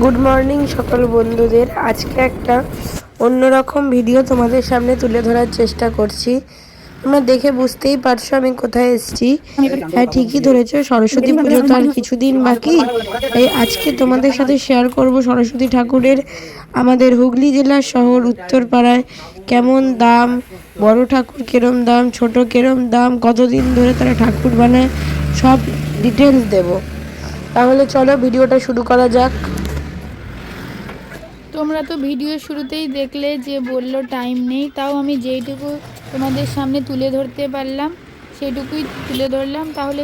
Good morning সকল বন্ধুদের। আজকে একটা অন্যরকম ভিডিও তোমাদের সামনে তুলে ধরার চেষ্টা করছি। তোমরা দেখে বুঝতেই পারছ আমি কোথায় এসেছি। হ্যাঁ ঠিকই ধরেছো, সরস্বতী পুজো তো আর কিছুদিন বাকি। আজকে তোমাদের সাথে শেয়ার করব সরস্বতী ঠাকুরের আমাদের হুগলি জেলার শহর, উত্তরপাড়ায় কেমন দাম, বড় ঠাকুর কিরম দাম, ছোট কিরম দাম, কতদিন ধরে তারা ঠাকুর বানায়, সব ডিটেলস দেবো। তাহলে চলো ভিডিওটা শুরু করা যাক। তোমরা তো ভিডিও শুরুতেই দেখলে যে বলল টাইম নেই, তাও আমি যেইটুকু তোমাদের সামনে তুলে ধরতে পারলাম সেটুকুই তুলে ধরলাম। তাহলে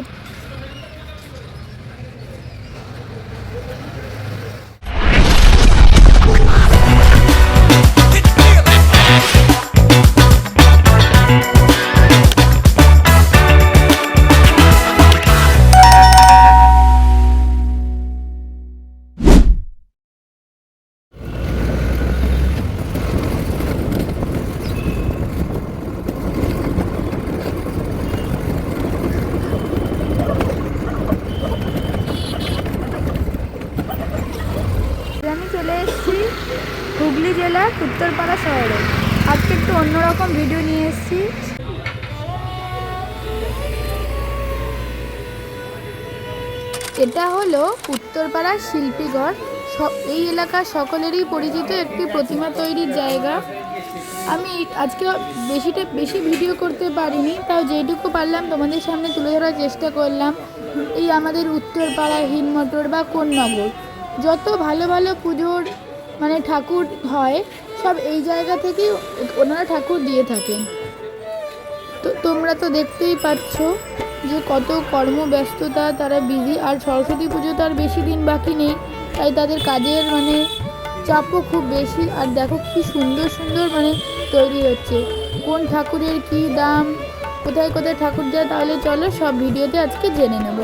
উত্তরপাড়া শহরে। আজকে একটু অন্যরকম ভিডিও নিয়ে এসেছি। এটা হলো উত্তরপাড়ার সব এই এলাকার সকলেরই পরিচিত একটি প্রতিমা তৈরির জায়গা। আমি আজকে বেশিটা, বেশি ভিডিও করতে পারিনি, তাও যেটুকু পারলাম তোমাদের সামনে তুলে ধরার চেষ্টা করলাম। এই আমাদের উত্তরপাড়া হিনমটর বা কোন্নগর যত ভালো ভালো পুজোর মানে ঠাকুর হয় সব এই জায়গা থেকেই ওনারা ঠাকুর দিয়ে থাকেন। তো তোমরা তো দেখতেই পাচ্ছ যে কত কর্মব্যস্ততা, তারা বিজি আর সরস্বতী পুজো তো আর বেশি দিন বাকি নেই, তাই তাদের কাজের মানে চাপও খুব বেশি। আর দেখো কি সুন্দর সুন্দর মানে তৈরি হচ্ছে। কোন ঠাকুরের কি দাম, কোথায় কোথায় ঠাকুর যায়, তাহলে চলো সব ভিডিওতে আজকে জেনে নেব।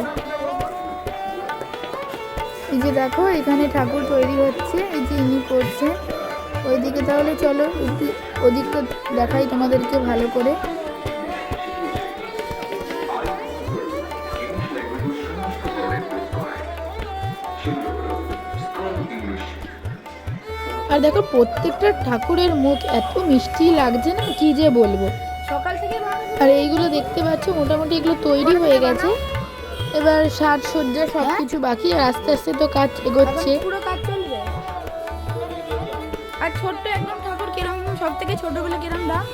এই যে দেখো, এখানে ঠাকুর তৈরি হচ্ছে, এই যে ইনি করছে ওইদিকে তাহলে চলো একটু ওদিকটা দেখাই তোমাদেরকে ভালো করে। আর দেখো প্রত্যেকটা ঠাকুরের মুখ এত মিষ্টি লাগছে না কি যে বলব। সকাল থেকে আর এইগুলো দেখতে পাচ্ছ মোটামুটি এগুলো তৈরি হয়ে গেছে। এবার সাজসজ্জা সব কিছু বাকি আর আস্তে আস্তে তো কাজ এগোচ্ছে। আর ছোট্ট একদম ঠাকুর কিরম সব থেকে ছোটগুলো কিরম দাম?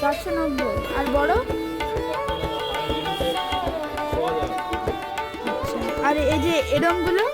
চারশো নব্বই। আর বড়? আচ্ছা, আর এই যে এরমগুলো?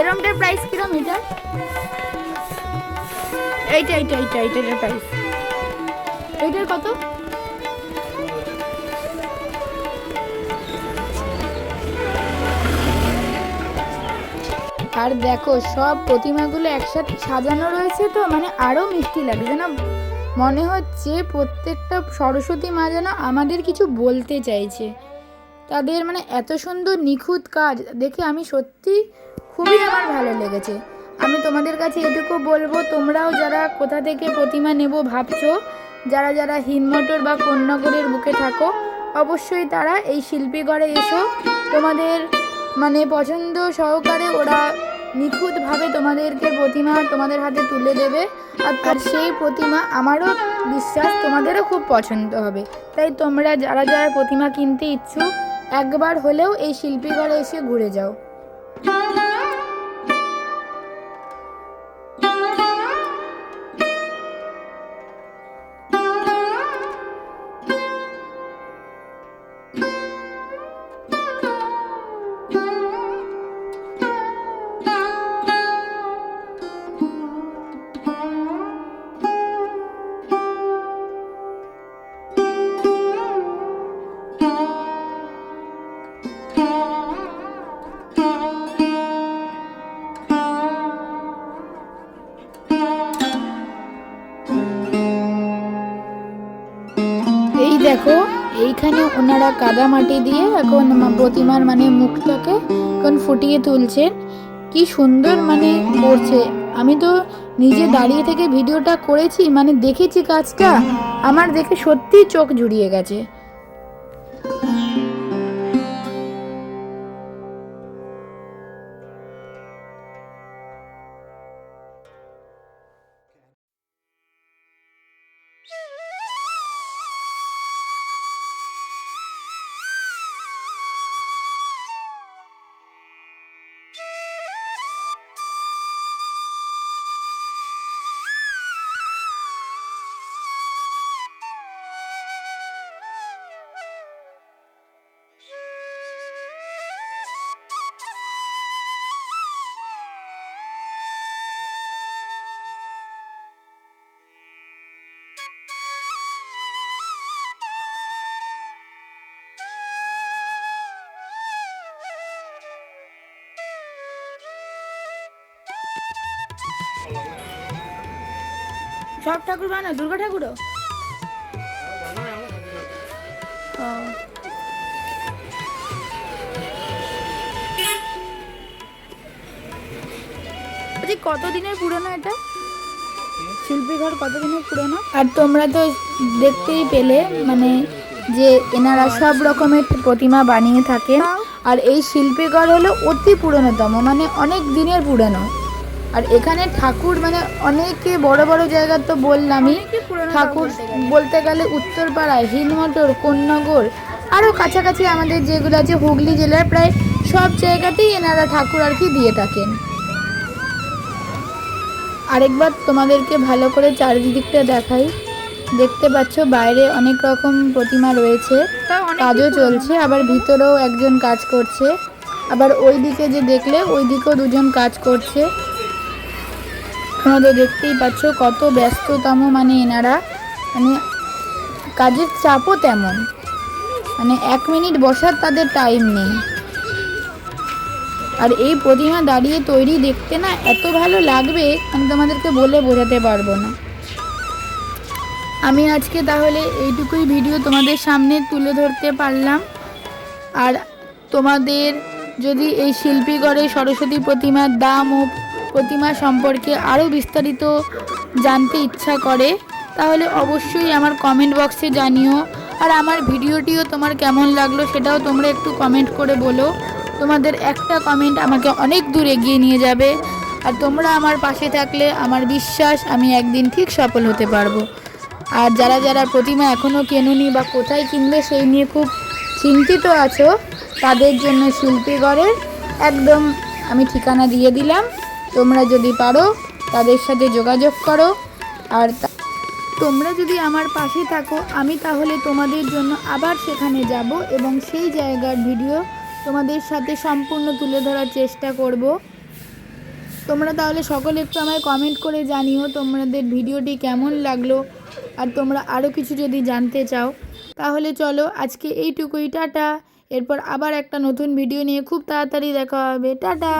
এরমটার প্রাইস কিরম এটা? এইটা এইটা এইটা, এইটার প্রাইস এইটার কত? আর দেখো, সব প্রতিমাগুলো একসাথে সাজানো রয়েছে তো মানে আরও মিষ্টি লাগছে না মনে হচ্ছে প্রত্যেকটা সরস্বতী মা যেন আমাদের কিছু বলতে চাইছে। তাদের মানে এত সুন্দর নিখুঁত কাজ, দেখে আমি সত্যি খুবই আমার ভালো লেগেছে। আমি তোমাদের কাছে এটুকু বলব, তোমরাও যারা কোথা থেকে প্রতিমা নেব ভাবছ, যারা যারা হিনমটর বা কোন্নগরের বুকে থাকো, অবশ্যই তারা এই শিল্পীগড়ে এসো। তোমাদের মানে পছন্দ সহকারে ওরা নিখুঁতভাবে তোমাদেরকে প্রতিমা তোমাদের হাতে তুলে দেবে, আর আর সেই প্রতিমা আমারও বিশ্বাস, তোমাদেরও খুব পছন্দ হবে। তাই তোমরা যারা যারা প্রতিমা কিনতে ইচ্ছুক, একবার হলেও এই শিল্পীগড়ে এসে ঘুরে যাও। এইখানে ওনারা কাদা মাটি দিয়ে এখন প্রতিমার মানে মুখটাকে এখন ফুটিয়ে তুলছেন। কি সুন্দর মানে করছে। আমি তো নিজে দাঁড়িয়ে থেকে ভিডিওটা করেছি মানে দেখেছি কাজটা, আমার দেখে সত্যিই চোখ জুড়িয়ে গেছে। সব ঠাকুর বানা দুর্গা ঠাকুরও? বলছি কতদিনের পুরনো এটা? শিল্পী ঘর কতদিনের পুরনো? আর তোমরা তো দেখতেই পেলে মানে যে এনারা সব রকমের প্রতিমা বানিয়ে থাকেন। আর এই শিল্পীঘর হলো অতি পুরনোতম মানে অনেক দিনের পুরনো। আর এখানে ঠাকুর মানে অনেকে বড় বড় জায়গা তো বললামই। ঠাকুর বলতে গেলে। উত্তরপাড়ায় হিলমটর কোন্নগর আরও কাছাকাছি আমাদের যেগুলো আছে হুগলি জেলার প্রায় সব জায়গাতেই এনারা ঠাকুর আর কি দিয়ে থাকেন। আরেকবার তোমাদেরকে ভালো করে চারিদিকটা দেখাই। দেখতে পাচ্ছ বাইরে অনেক রকম প্রতিমা রয়েছে। কাজও চলছে আবার ভিতরেও একজন কাজ করছে। আবার ওই দিকে যে দেখলে ওই দিকেও দুজন কাজ করছে। তোমরা তো দেখতেই পাচ্ছ কত ব্যস্ততম মানে এনারা। মানে কাজের চাপও তেমন। মানে এক মিনিট বসার তাদের টাইম নেই। আর এই প্রতিমা দাঁড়িয়ে তৈরি দেখতে না এত ভালো লাগবে আমি তোমাদেরকে বলে বোঝাতে পারব না। আমি আজকে তাহলে এইটুকুই ভিডিও তোমাদের সামনে তুলে ধরতে পারলাম। আর তোমাদের যদি এই শিল্পীগড়ে সরস্বতী প্রতিমার দাম ও প্রতিমা সম্পর্কে আরও বিস্তারিত জানতে ইচ্ছা করে, তাহলে অবশ্যই আমার কমেন্ট বক্সে জানিও। আর আমার ভিডিওটিও তোমার কেমন লাগল সেটাও তোমরা একটু কমেন্ট করে বলো। তোমাদের একটা কমেন্ট আমাকে অনেক দূর এগিয়ে নিয়ে যাবে। আর তোমরা আমার পাশে থাকলে আমার বিশ্বাস আমি একদিন ঠিক সফল হতে পারব। আর যারা যারা প্রতিমা এখনও কেনুনি বা কোথায় কিনবে সেই নিয়ে খুব চিন্তিত আছো, তাদের জন্য শিল্পীগড়ের একদম আমি ঠিকানা দিয়ে দিলাম। তোমরা যদি পারো, তাদের সাথে যোগাযোগ করো। আর তোমরা যদি আমার পাশে থাকো, আমি তাহলে তোমাদের জন্য আবার সেখানে যাব এবং সেই জায়গার ভিডিও তোমাদের সাথে সম্পূর্ণ তুলে ধরার চেষ্টা করব। তোমরা তাহলে সকলে একটু আমায় কমেন্ট করে জানিও তোমাদের ভিডিওটি কেমন লাগল। আর তোমরা আরও কিছু যদি জানতে চাও, তাহলে চলো আজকে এইটুকুই, টাটা। এরপর আবার একটা নতুন ভিডিও নিয়ে খুব তাড়াতাড়ি দেখা হবে। টাটা!